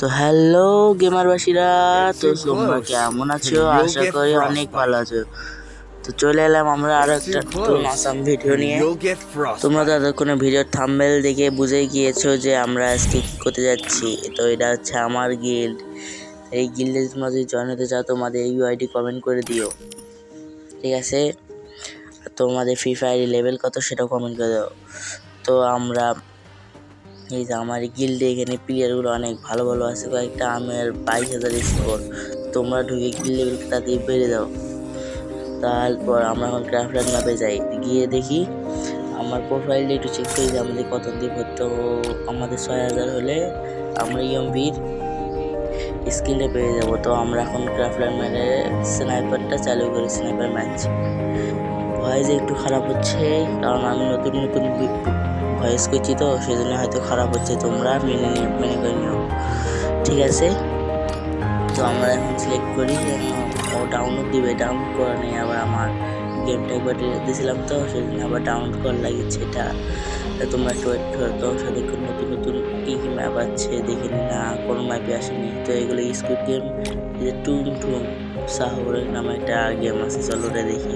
তো হ্যালো গেমারবাসীরা তো তোমরা কেমন আছো? আশা করি অনেক ভালো আছো। তো চলে এলাম আমরা আরও একটা নতুন আসাম ভিডিও নিয়ে. তোমরা তো এতক্ষণে ভিডিওর থাম্বেল দেখে বুঝে গিয়েছো যে আমরা আজকে কি করতে যাচ্ছি। তো এটা হচ্ছে আমার গিল্ড এই গিল্ডে তোমরা যদি জয়েন হতে চাও তোমাদের এই ইউআইডি কমেন্ট করে দিও। ঠিক আছে? তোমাদের ফ্রি ফায়ারের লেভেল কত সেটাও কমেন্ট করে দাও। তো আমরা এই যে আমার গিল্ডে এখানে প্লেয়ারগুলো অনেক ভালো ভালো আছে, কয়েকটা আমের বাইশ হাজার স্কোর তোমরা ঢুকে গিল্ড তাড়াতাড়ি বেড়ে দাও। তারপর আমরা এখন ক্রাফটল্যান্ড ম্যাপে যাই। গিয়ে দেখি আমার প্রোফাইলটা একটু চেক করি যে আমাদের কত দিব তো আমাদের ছয় হাজার হলে আমরা ইয়মভির স্কিলটা পেয়ে যাব। তো আমরা এখন ক্রাফটল্যান্ড ম্যাপে স্নাইপারটা চালু করি স্নাইপার ম্যাচ ভয়েস একটু খারাপ হচ্ছে, কারণ আমি নতুন নতুন ভয়েস করছি তো সেই জন্য হয়তো খারাপ হচ্ছে, তোমরা মেনে নিও, মেনে করে নিও। ঠিক আছে? তো আমরা এখন সিলেক্ট করি ও ডাউনলোড দিবে ডাউনলোড করা নেই, আবার আমার গেমটা একবার দিয়েছিলাম তো সেই জন্য আবার ডাউনলোড করা লাগিয়েছে এটা। তোমরা একটু ওয়েট করো তো, সাথে নতুন নতুন কী কী ম্যাপ আছে, দেখি না কোনো ম্যাপে আসেনি। তো এগুলো স্কুট গেম টুম টুম সাহরের নামে একটা গেম আছে, চলো ওটা দেখি।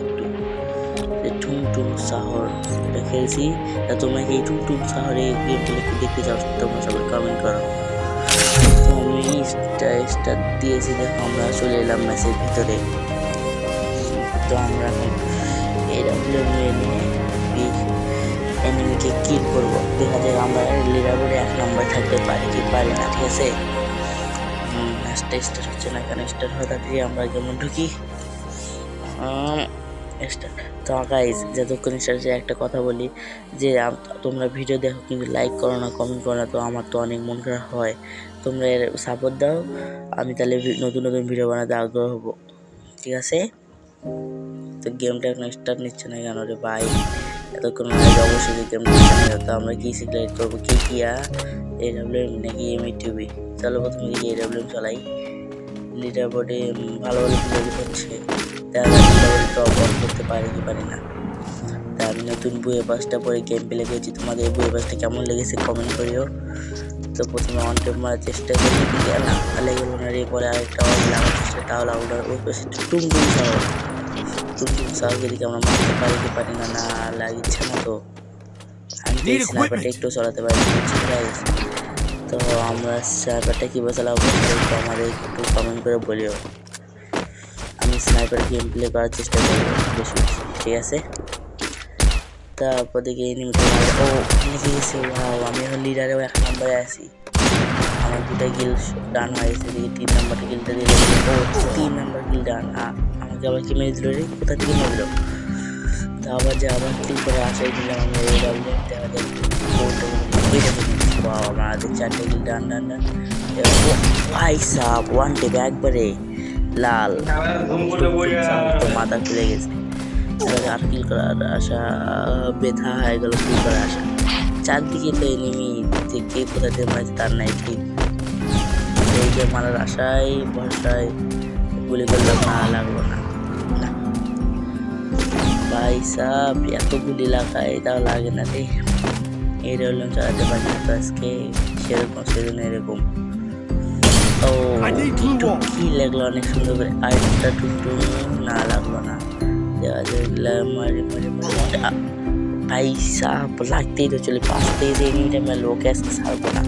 একটু যে টুম টুম শহর এটা খেলছি। তা তোমরা কি এই টুম টুম শহরে গেমটা একটু দেখতে চাও? তোমরা সবাই কমেন্ট করো। তো আমি স্টার দিয়েছি, দেখো আমরা চলে এলাম ম্যাচের ভিতরে। তো আমরা এখন এরকম নিয়ে নিয়ে এনিমিকে কিল করব। দেখা যায় আমরা লিডার বোর্ডে এক নম্বর থাকতে পারি কি পারি না, ঠিক আছে? ম্যাচটা স্টার্ট হচ্ছে না, কেন স্টার্ট হওয়া তাড়াতাড়ি আমরা যেমন ঢুকি স্টার্ট তো গাইজ যতক্ষণ স্টার্ট একটা কথা বলি, যে তোমরা ভিডিও দেখো কিন্তু লাইক করো না কমেন্ট করো না, তো আমার তো অনেক মন খারাপ হয়। তোমরা এর সাপোর্ট দাও, আমি তাহলে নতুন নতুন ভিডিও বানাতে আগ্রহ হব। ঠিক আছে? তো গেমটা এখন স্টার্ট নিচ্ছে না কেন রে ভাই? এতক্ষণ অবশ্যই গেমটা স্টার্ট তো আমরা কি সিলেক্ট করব? কি কিয়া এ ডাব্লিউ এম নাকি এম টিভি চলো প্রথমে এ ডাব্লিউ এম চালাই। লিডার বোর্ডে ভালো ভালো হচ্ছে। টপ অন করতে পারি কি পারি না। তা আমি নতুন বইয়ের পাসটা পরে গেম প্লে করেছি তোমাদের এই বইয়ের পাসটা কেমন লেগেছে কমেন্ট করিও। তো প্রথমে অন টেপ মারার চেষ্টা করি। না লেগে গেল না রে পরে আরেকটা অন লাগার চেষ্টা লাগল না। ওই পাশে টুম টুম শহর টুম টুম শহরকে দিকে আমরা মারতে পারি কি পারি না না লাগিচ্ছে না তো আমি তো স্নাইপারটা একটু চালাতে পারি তো আমরা স্নাইপারটা কীভাবে চালাবো আমাদের একটু কমেন্ট করে বলিও। স্নাইপার গেম প্লে করার চেষ্টা করব বেশি বেশি, ঠিক আছে তারপর দেখি এনিমিটা ও লিখে গেছে ওয়াও আমি এখন লিডারেও এক নম্বরে আছি আমার দুটা গিল ডান হয়েছে দেখি তিন নম্বরটা গিলটা দিল ও তিন নম্বর গিল ডান আমাকে আবার কি মেরে দিল রে কোথা থেকে মেরে দিল তা আবার যে আবার ক্লিক করে আসাই দিলাম আমরা এই ডাবল দেখা যায় কোনটা ওইটা বাবা আমাদের চারটে গিল ডান ডান ডান এবার ও ভাই সাপ ওয়ান টেপ একবারে লাল। মাথা খুলে গেছে। আর কিল করার আশা ব্যথা হয়ে গেল কিল করার আশা। চারদিকে তো এনিমি যে কে কোথা থেকে মারছে তার নাই ঠিক এইকে মারার আশায় ভরসায় গুলি করলাম না লাগল না। না। ভাই সাহ এত গুলি লাগায় তাও লাগে না রে। এই রইলাম চালাতে পারি না তো আজকে। সেরকম সেজন্য এরকম। ও I need blue একটু wall. কি লাগল? অনেক সুন্দর করে আরেকটা টুকটু না লাগল না। দেওয়া যায় মারি মারি মারি। আ- লাগতেই তো চলে পাশ থেকে দিয়ে নিয়ে আমি লোকে আজকে ছাড়বো না।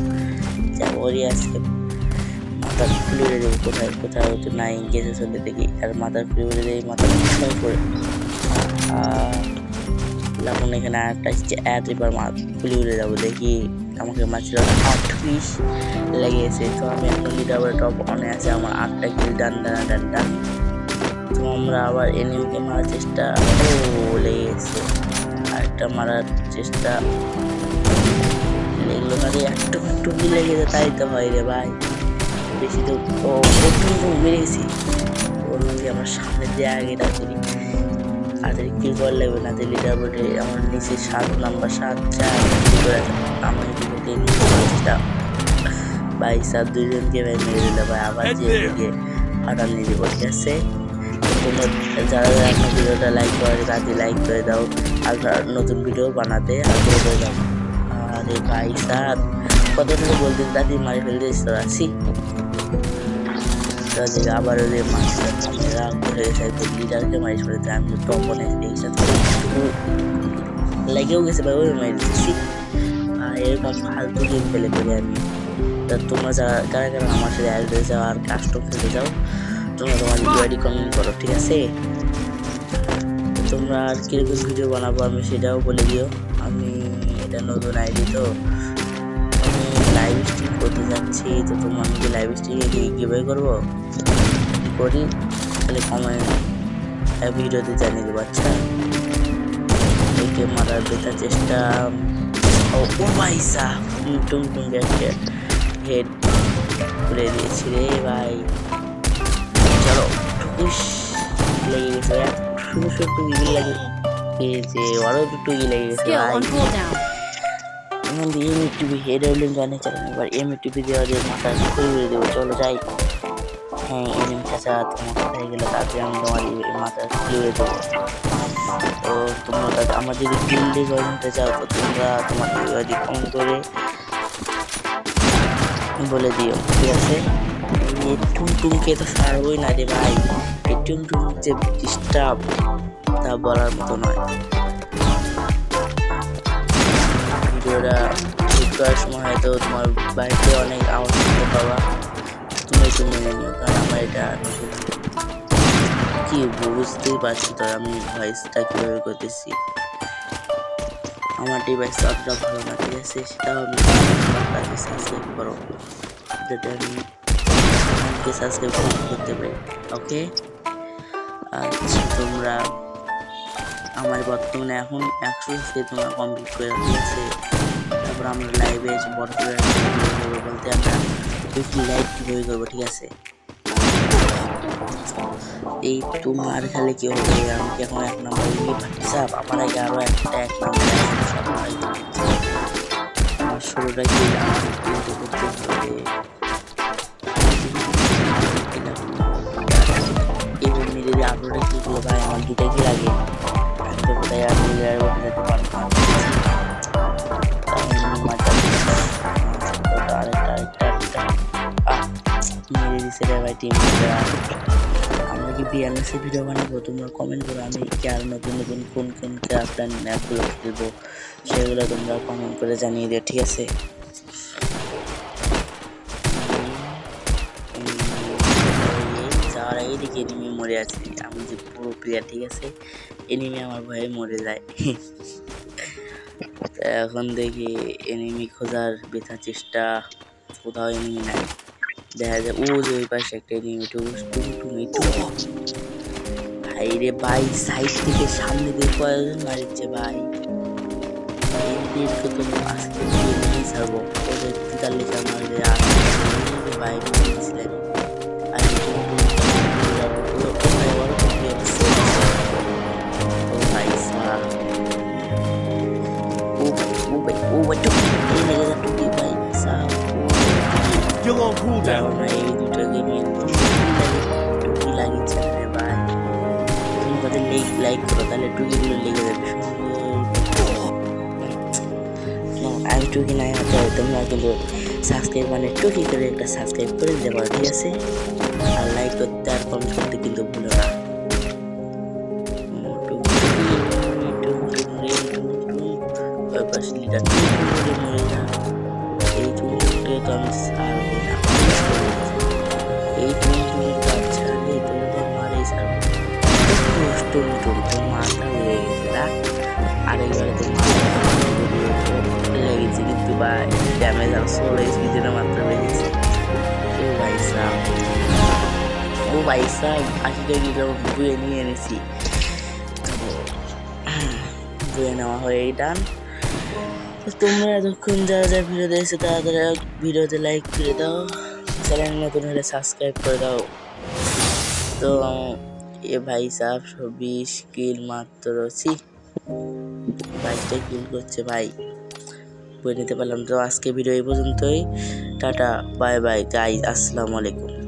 যাবরই আজকে। মাথা খুলে উড়ে দেবো কোথায় কোথাও তো নাই গেছে চলতে দেখি আর মাথা খুলে উড়ে দেয় মাথা খুলে করে। লাগুন এখানে একটা হচ্ছে এক এবার খুলে উড়ে যাব দেখি। আমাকে মাছিল আটত্রিশ লেগেছে। তো আমি এখন লিডার টপ অনে আছে। আমার আটটা কিল ডান ডান ডান ডান তো আমরা আবার এনিমিকে মারার চেষ্টা ও লেগেছে আরেকটা মারার চেষ্টা এগুলো মানে একটু একটু কি লেগেছে তাই তো হয় রে ভাই। বেশি তো ও প্রথম মেরে গেছি ওর আমার সামনে দিয়ে আগে তাড়াতাড়ি তাড়াতাড়ি কিল লাগবে না তাহলে লিডার বোর্ডে আমার নিচে সাত নাম্বার সাত চার কি করে দিকে চেষ্টা ভাই সাত দুইজনকে ভাই মেরে দিলে ভাই আবার যে দিকে ফাটান নিয়ে ঠিক আছে। তোমরা যারা যারা ভিডিওটা লাইক করে কাজে লাইক করে দাও। আর নতুন ভিডিও বানাতে আগ্রহ করে দাও। আরে ভাই সাত কত ধরে বলতে দাদি মারি ফেলতে ইচ্ছে আছি তাদের আবার ওদের মাছটা মেয়েরা করে গেছে লিডারকে মারি ফেলতে আমি টপনে একসাথে লেগেও গেছে ভাই, ওই মারি দিচ্ছি আর এরকম ফালতু গেম খেলে করি আমি। তা তোমরা যারা, কারা কারা আমার সাথে অ্যাড হয়ে যাও আর কাস্টম খেলতে যাও, তোমরা তোমার ইউআইডি কমেন্ট করো, ঠিক আছে? তোমরা আর কীরকম ভিডিও বানাবো আমি সেটাও বলে দিও। আমি এটা নতুন আইডি তো। লাইভ স্ট্রিম করতে যাচ্ছি তো তোমার কি লাইভ স্ট্রিমে কি কীভাবে করব। করি? তাহলে কমেন্ট ভিডিওতে জানিয়ে দেবো আচ্ছা। একে মারার বেতার চেষ্টা। ও ও ভাই সাহ টুং টুং একটা হেড খুলে দিয়েছি রে ভাই। চলো টুকুস লেগে গেছে। শুধু শুধু টুকি লাগে গেছে আরও টুকি লেগে গেছে ভাই। এখন এম টিভি হেড হইলেন জানে চালানো। এবার এম টিভি দেওয়া দিয়ে মাথা খুলে দেবো। চলো যাই। হ্যাঁ এম চাচা তোমার কোথায় গেলে। তাতে আমি তোমার মাথা খুলে দেবো। তো তোমরা তাদের আমার যদি গিল্ডে জয়েন হতে চাও তো তোমরা তোমার যদি কমেন্ট করে বলে দিও, ঠিক আছে? টুমটুমকে তো সারবই না রে ভাই। এই টুমটুম যে ডিস্টার্ব তা বলার মতো নয়। শুট করার সময় হয়তো তোমার বাড়িতে অনেক আওয়াজ শুনতে পাবা তুমি একটু মেনে নিও, কারণ আমার এটা কি বুঝতেই পারছি তো আমি ভয়েসটা কীভাবে করতেছি। আমার ডিভাইস অতটা ভালো না, ঠিক আছে? সেটাও আমি কাছে সাবস্ক্রাইব করো, যাতে আমি আমাকে সাবস্ক্রাইব করতে পারি ওকে আচ্ছা তোমরা আমার বর্তমানে এখন একশো তোমরা কমপ্লিট করে ঠিক তারপর আমরা লাইভে বড় করে করব বলতে আমরা ফিফটি লাইভ কীভাবে করব, ঠিক আছে? এই তোমার খেলে কি হবে? আমি কি এখন এক নম্বর পাচ্ছাপ আমার আগে আরও একটা এক নম্বর আমার শুরুটা কি করতে হবে। এবং দিয়ে আপলোডে কি করল ভাই? আমার দুটো কি লাগে? আমি তো কোথায় বলতে যেতে পারব টিম আমরা কি বিয়ারনেসে ভিডিও বানাবো? তোমরা কমেন্ট করো, আমি কি আর নতুন নতুন কোন কোন ক্রাফট ম্যাপগুলো খেলব, সেগুলো তোমরা কমেন্ট করে জানিয়ে দিও, ঠিক আছে? যাওয়ার আগে দেখি এনিমি মরে আছে, আমি যে পুরো প্লেয়ার ঠিক আছে? এনিমি আমার ভয়ে মরে যায়। এখন দেখি এনিমি খোঁজার বেথার চেষ্টা, কোথাও এনিমি নাই। দেখা যায়, ও যে ওই পাশে একটা এনিমি টুকুস টুমটুমি টুকু ভাই রে ভাই সাইড থেকে সামনে দিয়ে কয়েকজন মারিচ্ছে ভাই। এমপিকে তো আজকে ছাড়বো। ওদের তেতাল্লিশ আর ভাই লাইক লাইক করো তাহলে টুকিগুলো সুন্দর না, আমি টুকি নাই হাতে তোমরা কিন্তু সাবস্ক্রাইব মানে টুকি করে একটা সাবস্ক্রাইব করে দিতে পারো ঠিক আছে? আর লাইক করতে আর কমেন্ট করতে কিন্তু ভুলো না। পাশে। এই টুকিটাকে তো আমি ছাড়বো না। টুকি টুকি তোর মাথা গেছে লেগেছে কিন্তু বা ড্যামেজ আর ষোলো স্পিডের মাত্র লেগেছে ও ভাই সাহ ও ভাই বুয়ে নিয়ে এনেছি বুয়ে নেওয়া হয়ে ডান তোমরা এতক্ষণ যারা যারা ভিডিও দেখছ তারা তারা ভিডিওতে লাইক করে দাও চ্যানেল নতুন হলে সাবস্ক্রাইব করে দাও। তো এ ভাই সাহ বিশ কিল মাত্র সি বাইকটা কিল করছে, ভাই। বলে নিতে পারলাম তো, আজকে ভিডিও এই পর্যন্তই। টাটা, বাই বাই গাইজ আসসালামু আলাইকুম।